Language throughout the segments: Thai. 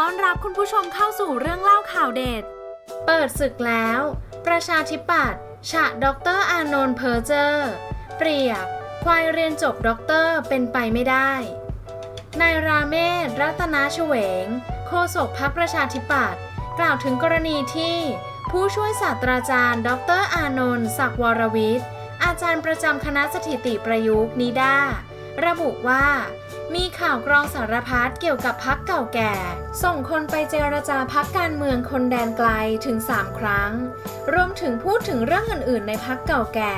ย้อนรับคุณผู้ชมเข้าสู่เรื่องเล่าข่าวเด็ด เปิดศึกแล้ว ประชาธิปัตย์ฉะดอกเตอร์อานนท์เพอร์เจอร์ เปรียบ ควายเรียนจบด็อกเตอร์เป็นไปไม่ได้ นายราเมศรัตนาเฉวง โฆษกพรรคประชาธิปัตย์กล่าวถึงกรณีที่ ผู้ช่วยศาสตราจารย์ดรอานนท์ศักวรวิทย์อาจารย์ประจำคณะสถิติประยุกต์นิด้าระบุว่า มีข่าวกรองสารพัดเกี่ยวกับพักเก่าแก่ ส่งคนไปเจรจาพักการเมืองคนแดนไกลถึง 3 ครั้ง รวมถึงพูดถึงเรื่องอื่นๆ ในพักเก่าแก่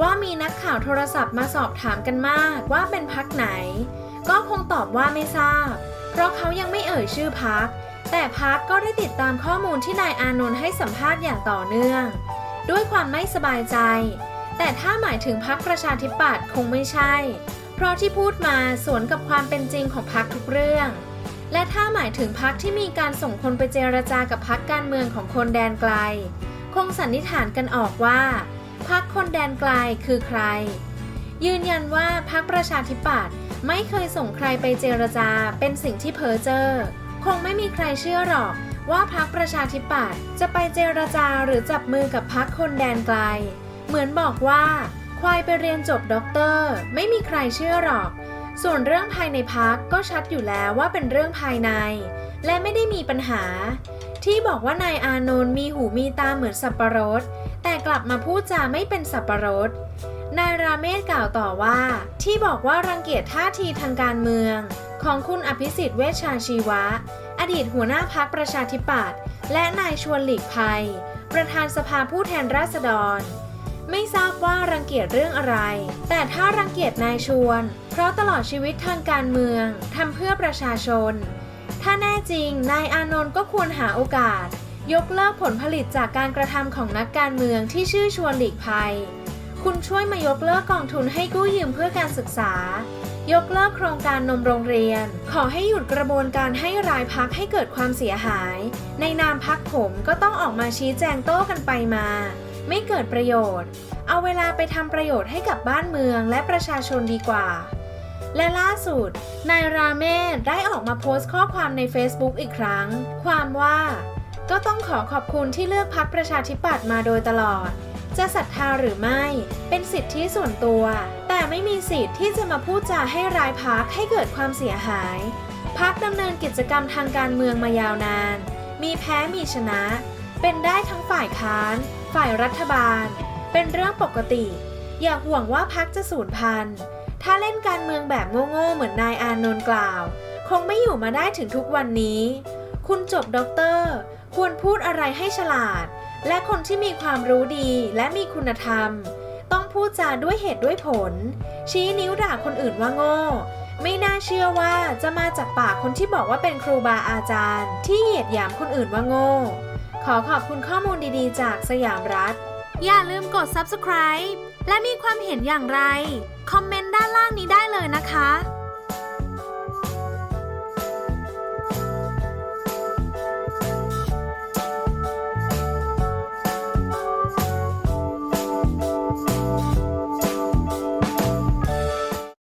ว่ามีนักข่าวโทรศัพท์มาสอบถามกันมากว่าเป็นพักไหน ก็คงตอบว่าไม่ทราบ เพราะเขายังไม่เอ่ยชื่อพัก แต่พักก็ได้ติดตามข้อมูลที่นายอานนท์ให้สัมภาษณ์อย่างต่อเนื่อง ด้วยความไม่สบายใจ แต่ถ้าหมายถึงพักประชาธิปัตย์คงไม่ใช่ เพราะที่พูดมาสวนกับความเป็นจริงของพักทุกเรื่อง และถ้าหมายถึงพักที่มีการส่งคนไปเจรจากับพักการเมืองของคนแดนไกล คงสันนิษฐานกันออกว่าพักคนแดนไกลคือใคร ยืนยันว่าพักประชาธิปัตย์ไม่เคยส่งใครไปเจรจาเป็นสิ่งที่เพ้อเจ้อคงไม่มีใครเชื่อหรอกว่าพักประชาธิปัตย์จะไปเจรจาหรือจับมือกับพักคนแดนไกล เหมือนบอกว่า ควายไปเรียนจบด็อกเตอร์ ไม่มีใครเชื่อหรอก ส่วนเรื่องภายในพักก็ชัดอยู่แล้วว่าเป็นเรื่องภายใน และไม่ได้มีปัญหา ที่บอกว่านายอานนท์มีหูมีตาเหมือนสับประรด แต่กลับมาพูดจาไม่เป็นสับประรดนายราเมศกล่าวต่อว่า ที่บอกว่ารังเกียจท่าทีทางการเมือง ของคุณอภิสิทธิ์เวชชาชีวะ อดีตหัวหน้าพักประชาธิปัตย์และนายชวนหลีกภัย ประธานสภาผู้แทนราษฎร ไม่ทราบว่ารังเกียจเรื่องอะไร แต่ถ้ารังเกียจนายชวน เพราะตลอดชีวิตทางการเมืองทำเพื่อประชาชน ถ้าแน่จริงนายอานนท์ก็ควรหาโอกาส ยกเลิกผลผลิตจากการกระทำของนักการเมืองที่ชื่อชวนหลีกภัย คุณช่วยมายกเลิกกองทุนให้กู้ยืมเพื่อการศึกษา ยกเลิกโครงการนมโรงเรียน ขอให้หยุดกระบวนการให้รายพักให้เกิดความเสียหาย ในนามพักผมก็ต้องออกมาชี้แจงโต้กันไปมา ไม่เกิดประโยชน์ เอาเวลาไปทำประโยชน์ให้กับบ้านเมืองและประชาชนดีกว่า และล่าสุด นายราเมศได้ออกมาโพสต์ข้อความใน Facebook อีกครั้ง ความว่า ก็ต้องขอขอบคุณที่เลือกพักประชาธิปัตย์มาโดยตลอด จะศรัทธาหรือไม่ เป็นสิทธิส่วนตัว แต่ไม่มีสิทธิ์ที่จะมาพูดจาให้ร้ายพักให้เกิดความเสียหายพักดำเนินกิจกรรมทางการเมืองมายาวนาน มีแพ้มีชนะ เป็นได้ทั้งฝ่ายค้าน ฝ่ายรัฐบาล เป็นเรื่องปกติ อย่าห่วงว่าพักจะสูญพันธุ์ ถ้าเล่นการเมืองแบบโง่ๆเหมือนนายอานนท์กล่าว คงไม่อยู่มาได้ถึงทุกวันนี้ คุณจบด็อกเตอร์ ควรพูดอะไรให้ฉลาด และคนที่มีความรู้ดีและมีคุณธรรม ต้องพูดจาด้วยเหตุด้วยผล ชี้นิ้วด่าคนอื่นว่าโง่ไม่น่าเชื่อว่าจะมาจากปากคนที่บอกว่าเป็นครูบาอาจารย์ ที่เหยียดหยามคนอื่นว่าโง่ ขอขอบคุณข้อมูลดีๆ จากสยามรัฐ อย่าลืมกด subscribe และมีความเห็นอย่างไร คอมเมนต์ด้านล่างนี้ได้เลยนะคะ